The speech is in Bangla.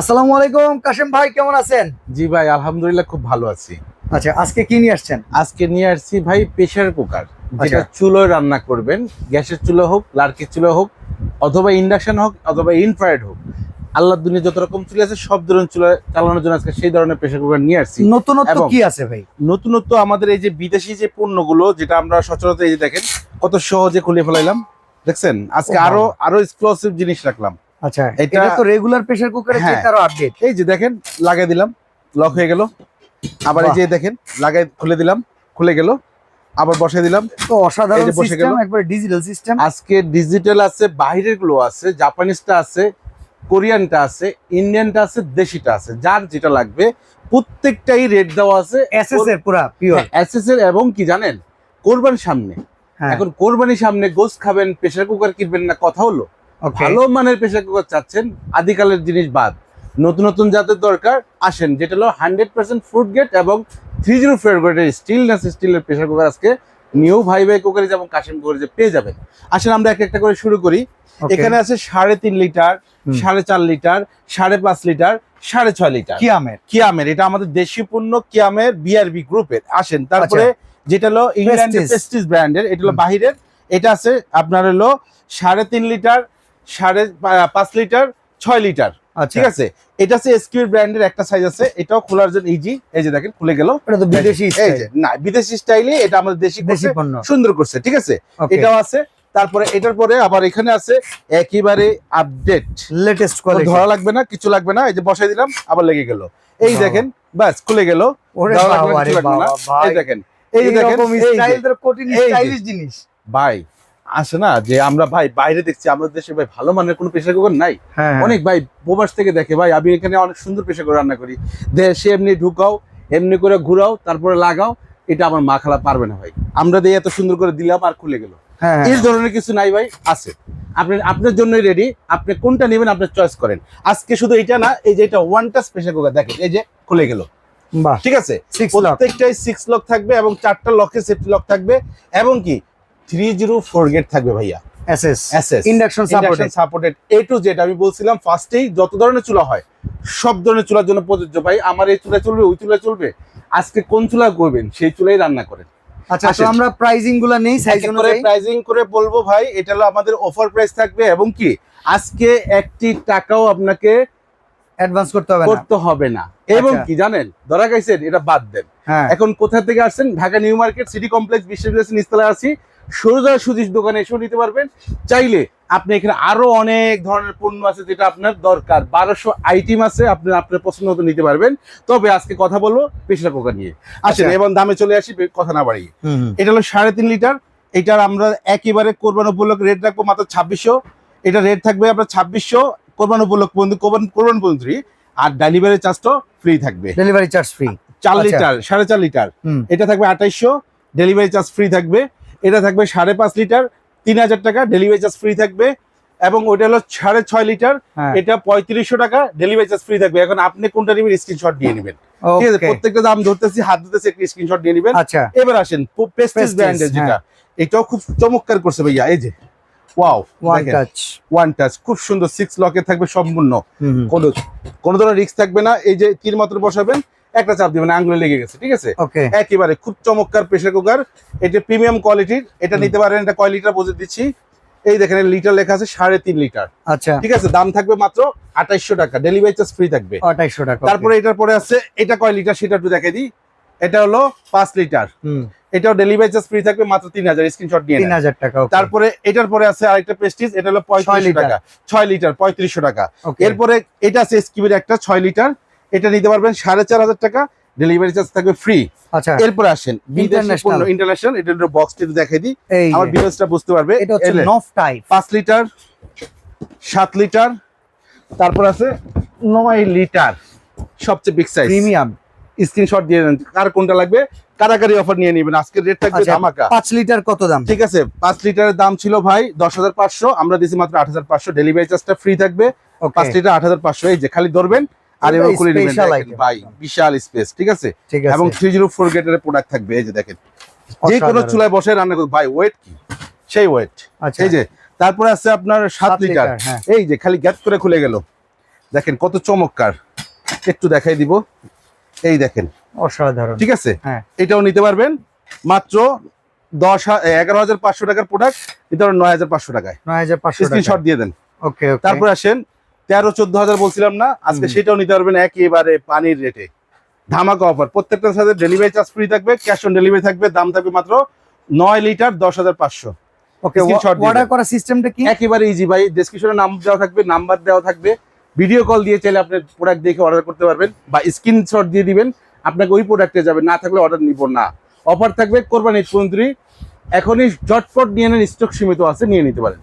আসসালামু আলাইকুম কাশেম ভাই কেমন আছেন? জি ভাই আলহামদুলিল্লাহ খুব ভালো আছি। আচ্ছা আজকে কি নিয়ে আসছেন? আজকে নিয়ে আসছি ভাই প্রেশার কুকার যেটা আচ্ছা। চুলোয় রান্না করবেন। গ্যাসের চুলো হোক লার্কির চুলো হোক অথবা ইন্ডাকশন হোক অথবা ইনফ্রারেড হোক। আল্লাহর দুনিয়া যত রকম চুলে আছে সব ধরনের চুলা চালানোর জন্য আজকে সেই ধরনের প্রেশার কুকার নিয়ে আসছি। নতুনত্ব কি আছে ভাই? নতুনত্ব আমাদের এই যে বিদেশি যে পণ্যগুলো যেটা আমরা সচরাচর এই যে দেখেন কত সহজে খুলে ফেলাইলাম। দেখছেন? আজকে আরও আরও এক্সক্লুসিভ জিনিস রাখলাম। আচ্ছা এটা- তো রেগুলার প্রেসার কুকারের। চেয়ে আরও আপডেট এই যে দেখেন লাগাই দিলাম লক হয়ে গেল। আবার এই যে দেখেন লাগাই খুলে দিলাম খুলে গেল আবার বসে দিলাম। তো অসাধারণ বসে গেল। একবার ডিজিটাল সিস্টেম আজকে ডিজিটাল আছে বাইরেরগুলো আছে জাপানিজটা আছে কোরিয়ানটা আছে ইন্ডিয়ানটা আছে দেশিটা আছে। যার যেটা লাগবে প্রত্যেকটাই রেট দেওয়া আছে। এসএস এর পুরা পিওর এসএস এর এবং কি জানেন? কোরবান সামনে। হ্যাঁ। এখন কোরবানির সামনে গোস খাবেন প্রেসার কুকার কিনবেন না কথা হলো? ভালো মানের প্রেসার কুকার চাচ্ছেন আদিকালের জিনিস বাদ। নতুন নতুন জাতের দরকার আসেন যেটা হলো হান্ড্রেড পার্সেন্ট ফুড গেট এবং থ্রি জিরো ফোর গ্রেডের স্টিলনেস স্টিলের প্রেসার কুকার আজকে নিউ ভাই ভাই কুকারিজ এবং কাশিম কুকারিজে পেয়ে যাবেন। আসেন আমরা এক একটা করে শুরু করি। এখানে আছে সাড়ে তিন লিটার সাড়ে চার লিটার সাড়ে পাঁচ লিটার সাড়ে ছয় লিটার। কিয়ামের। কিয়ামের এটা আমাদের দেশি পণ্য কিয়ামের বিআরবি গ্রুপের আসেন তারপরে যেটা হলো ইংল্যান্ডের। প্রেস্টিজ ব্র্যান্ডের এটা হলো বাহিরের। এটা আছে আপনার হলো সাড়ে তিন লিটার সাড়ে পাঁচ লিটার ছয় লিটার। আচ্ছা। ঠিক আছে? এটা আছে এসকিউ ব্র্যান্ডের একটা সাইজ আছে। এটাও খোলার জন্য ইজি এই যে দেখেন খুলে গেল। এটা তো বিদেশি এই যে না বিদেশি স্টাইলে এটা আমাদের দেশি দেশি পণ্য। সুন্দর করছে ঠিক আছে? এটাও আছে। তারপরে এটার পরে আবার এখানে আছে একেবারে আপডেট লেটেস্ট কোয়ালিটি ধরা লাগবে না কিছু লাগবে না। এই যে বসাই দিলাম আবার লেগে গেল। এই দেখেন বাস খুলে গেল। এই দেখেন এই দেখেন স্টাইল কঠিন স্টাইলিশ জিনিস। ভাই আসে না যে আমরা ভাই বাইরে দেখছি আমাদের দেশে ভাই ভালো মানের কোনো প্রেশার কুকার নাই? হ্যাঁ। অনেক ভাই প্রবাস থেকে দেখে ভাই আমি এখানে অনেক সুন্দর প্রেশার কুকার রান্না করি। দেশে এমনি ঢুকাও এমনি করে ঘুরাও তারপরে লাগাও এটা আমার মা খালা পারবে না ভাই। আমরা দিয়ে এত সুন্দর করে দিলাম আর খুলে গেল। হ্যাঁ এই ধরনের কিছু নাই ভাই আছে। আপনি আপনার জন্যই রেডি আপনি কোনটা নেবেন আপনার চয়েস করেন। আজকে শুধু এটা না এই যে এটা ওয়ান টাচ প্রেশার কুকার দেখেন এই যে খুলে গেল। ঠিক আছে? প্রত্যেকটাই সিক্স লক থাকবে এবং চারটা লকে সেফটি লক থাকবে। এবং কি? থ্রি জিরো ফোর গেট থাকবে ভাইয়া। SS SS induction supported supported A to Z আমি বলছিলাম ফার্স্টেই যত ধরনের চুলা হয় সব ধরনের চুলার জন্য প্রযোজ্য। ভাই আমার এই চুলা চলবে ওই চুলা চলবে? আজকে কোন চুলা করবেন? সেই চুলাই রান্না করেন। আচ্ছা তো আমরা প্রাইজিংগুলা নেই সাইজ অনুযায়ী। প্রাইজিং করে বলব ভাই এটা হলো আমাদের অফার প্রাইস থাকবে এবং কি আজকে একটি টাকাও আপনাকে অ্যাডভান্স করতে হবে না। করতে হবে না। এবং আচ্ছা। কি জানেন ধরা গেছেন এটা বাদ দেন। হ্যাঁ। এখন কোথা থেকে আসছেন? Dhaka New Market city complex বিশ্ববিদ্যালয় নিস্তলায় আছি। সোজা সুজিস দোকানে এসেও নিতে পারবেন। চাইলে আপনি এখানে আরও অনেক ধরনের পণ্য আছে যেটা আপনার দরকার। বারোশো আইটেম আছে আপনি আপনার পছন্দ মতো নিতে পারবেন। তবে আজকে কথা বলব প্রেশার কুকার নিয়ে। আসেন আচ্ছা। এবং দামে চলে আসি কথা না বাড়িয়ে। এটা হলো সাড়ে তিন লিটার। এটার আমরা একেবারে কোরবান উপলক্ষে রেট রাখব মাত্র ছাব্বিশশো। এটা রেট থাকবে আপনার ছাব্বিশশো কোরবান উপলক্ষ পর্যন্ত কোরবান কোরবান পর্যন্ত আর ডেলিভারি চার্জটাও ফ্রি থাকবে। ডেলিভারি চার্জ ফ্রি চার আচ্ছা। লিটার সাড়ে চার লিটার। এটা থাকবে আঠাইশশো। ডেলিভারি চার্জ ফ্রি থাকবে। এটা থাকবে সাড়ে পাঁচ লিটার তিন হাজার টাকা ডেলিভারি চার্জ ফ্রি থাকবে। এবং ওইটা হলো সাড়ে ছয় লিটার হ্যাঁ। এটা পঁয়ত্রিশশো টাকা ডেলিভারি চার্জ ফ্রি থাকবে। এখন আপনি কোনটা নেবেন স্ক্রিনশট দিয়ে নেবেন? ঠিক আছে প্রত্যেকটা দাম ধরতেছি হাত ধরতেছি একটা স্ক্রিনশট দিয়ে নেবেন। আচ্ছা। এবার আসেন পেস্টিস ব্র্যান্ডের যেটা। এটাও খুব চমৎকার করছে ভাইয়া এই যে wow one touch one touch খুব সুন্দর সিক্স লকে থাকবে সম্পূর্ণ। কোনো কোনো ধরনের রিস্ক থাকবে না এই যে তীর মাত্র বসাবেন একটা চাপ দিবেন আঙ্গুলে লেগে গেছে ঠিক আছে? একেবারে খুব চমৎকার প্রেসার কুকার। এটা প্রিমিয়াম কোয়ালিটির এটা নিতে পারেন এটা কয় লিটার বুঝে দিচ্ছি? এই দেখেন লিটার লেখা আছে সাড়ে তিন লিটার। আচ্ছা। ঠিক আছে দাম থাকবে মাত্র আঠাইশশো টাকা। ডেলিভারি চার্জ ফ্রি থাকবে। আঠাইশশো টাকা তারপরে এটার পরে আছে এটা কয় লিটার সেটা একটু দেখে দিই। এটা হলো পাঁচ লিটার। হুম। এটাও ডেলিভারি চার্জ ফ্রি থাকবে মাত্র তিন হাজার স্ক্রিনশট নিয়ে তিন। হাজার টাকা তারপরে এটার পরে আছে আরেকটা প্রেস্টিজ এটা হলো পঁয়ত্রিশ লিটার। টাকা। ছয় লিটার পঁয়ত্রিশশো টাকা। এরপরে এটা আছে স্কিমের একটা ছয় লিটার। এটা নিতে পারবেন সাড়ে চার হাজার টাকা। ডেলিভারি চার্জ থাকবে ফ্রি আচ্ছা। এরপরে আসেন International. ইন্টারন্যাশনাল এটা হলো বক্সটি দেখাই দিই। আমার বিজনেসটা বুঝতে পারবে। এটা হচ্ছে নফ টাইপ পাঁচ লিটার সাত লিটার তারপর আছে নয় লিটার সবচেয়ে বিগ সাইজ প্রিমিয়াম স্ক্রিনশট দিয়ে দেন কার কোনটা লাগবে? কারাকারি অফার নিয়ে নেবেন। আজকের রেট থাকবে আচ্ছা ধামাকা। পাঁচ লিটার কত দাম? ঠিক আছে পাঁচ লিটারের দাম ছিল ভাই দশ হাজার পাঁচশো আমরা দিয়েছি মাত্র আট হাজার পাঁচশো। ডেলিভারি চার্জটা ফ্রি থাকবে। পাঁচ লিটার আট হাজার পাঁচশো এই যে খালি ধরবেন। আর খুলে নেবেন special দেখেন item। ভাই বিশাল স্পেস ঠিক আছে? এবং থ্রি জিরো ফোর গেটের প্রোডাক্ট থাকবে এই যে দেখেন। যে কোনো চুলায় বসে রান্না করবে ভাই ওয়েট কি? সেই ওয়েট আচ্ছা। এই যে তারপরে আছে আপনার লিটার হ্যাঁ। এই যে খালি গ্যাপ করে খুলে গেল। দেখেন কত চমৎকার। একটু দেখাই দিব। এই দেখেন। অসাধারণ। ঠিক আছে? হ্যাঁ। এটাও নিতে পারবেন। মাত্র দশ এগারো হাজার পাঁচশো টাকার প্রোডাক্ট নয় হাজার পাঁচশো টাকায়। নয় হাজার পাঁচশো স্ক্রিনশট দিয়ে দেন। ওকে। তারপর আসেন তেরো চোদ্দ হাজার বলছিলাম না আজকে সেটাও নিতে পারবেন একেবারে পানির রেটে। ধামাকা অফার প্রত্যেকটার সাথে ডেলিভারি চার্জ ফ্রি থাকবে ক্যাশ অন ডেলিভারি থাকবে দাম থাকবে মাত্র নয় লিটার দশ হাজার পাঁচশো। ওকে অর্ডার করার সিস্টেমটা কি? একেবারে ইজি ভাই ডেসক্রিপশনে নাম দেওয়া থাকবে নাম্বার দেওয়া থাকবে। ভিডিও কল দিয়ে চাইলে আপনি প্রোডাক্ট দেখে অর্ডার করতে পারবেন বা স্ক্রিনশট দিয়ে দিবেন আপনাকে ওই প্রোডাক্টে যাবে না থাকলে অর্ডার নিব না। অফার থাকবে কোরবানি পর্যন্ত। এখনই ঝটপট নিয়ে নেন স্টক সীমিত আছে নিয়ে নিতে পারেন।